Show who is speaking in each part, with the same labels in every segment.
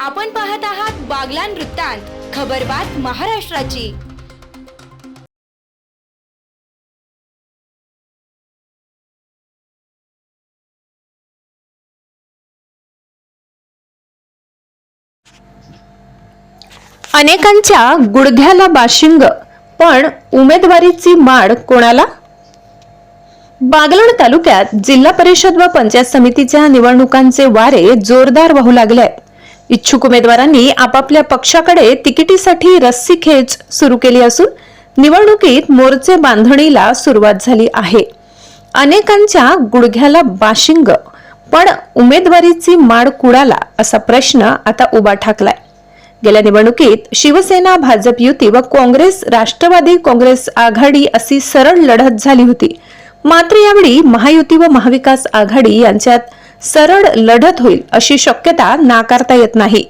Speaker 1: आपण पाहत आहात बागलान वृत्तांत खबरबात महाराष्ट्राची.
Speaker 2: अनेकांच्या गुडघ्याला बाशिंग पण उमेदवारीची माड कोणाला? बागलाण तालुक्यात जिल्हा परिषद व पंचायत समितीच्या निवडणुकांचे वारे जोरदार वाहू लागले. आहेत इच्छुक उमेदवारांनी आपापल्या पक्षाकडे तिकिटीसाठी रस्सी खेच सुरू केली असून निवडणुकीत मोर्चे बांधणीला सुरुवात झाली आहे. अनेकांच्या गुडघ्याला बाशिंग पण उमेदवारीची माड कुडाला असा प्रश्न आता उभा ठाकलाय. गेल्या निवडणुकीत शिवसेना भाजप युती व काँग्रेस राष्ट्रवादी काँग्रेस आघाडी अशी सरळ लढत झाली होती. मात्र यावेळी महायुती व महाविकास आघाडी यांच्यात सरळ लढत होईल अशी शक्यता नाकारता येत नाही.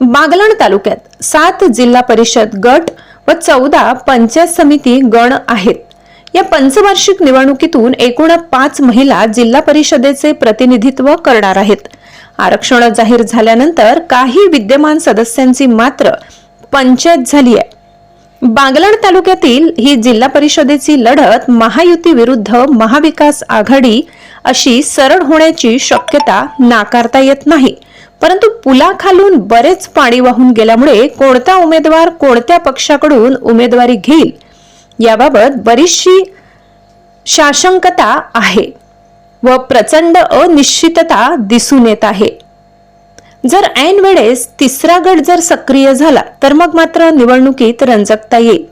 Speaker 2: बागलाण तालुक्यात सात जिल्हा परिषद गट व चौदा पंचायत समिती गण आहेत. या पंचवार्षिक निवडणुकीतून एकूण पाच महिला जिल्हा परिषदेचे प्रतिनिधित्व करणार आहेत. आरक्षण जाहीर झाल्यानंतर काही विद्यमान सदस्यांची मात्र पंचायत झाली आहे. बागलाण तालुक्यातील ही जिल्हा परिषदेची लढत महायुती विरुद्ध महाविकास आघाडी अशी सरळ होण्याची शक्यता नाकारता येत नाही. परंतु पुलाखालून बरेच पाणी वाहून गेल्यामुळे कोणता उमेदवार कोणत्या पक्षाकडून उमेदवारी घेईल? याबाबत बरीचशी शाशंकता आहे व प्रचंड अनिश्चितता दिसून येत आहे. जर ऐन वेळेस तिसरा गट जर सक्रिय झाला तर मग मात्र निवडणुकीत रंजकता येईल.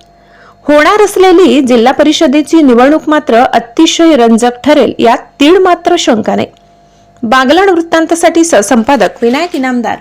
Speaker 2: होणार असलेली जिल्हा परिषदेची निवडणूक मात्र अतिशय रंजक ठरेल यात तीळ मात्र शंका नाही. बागलाण वृत्तांतासाठी संपादक विनायक इनामदार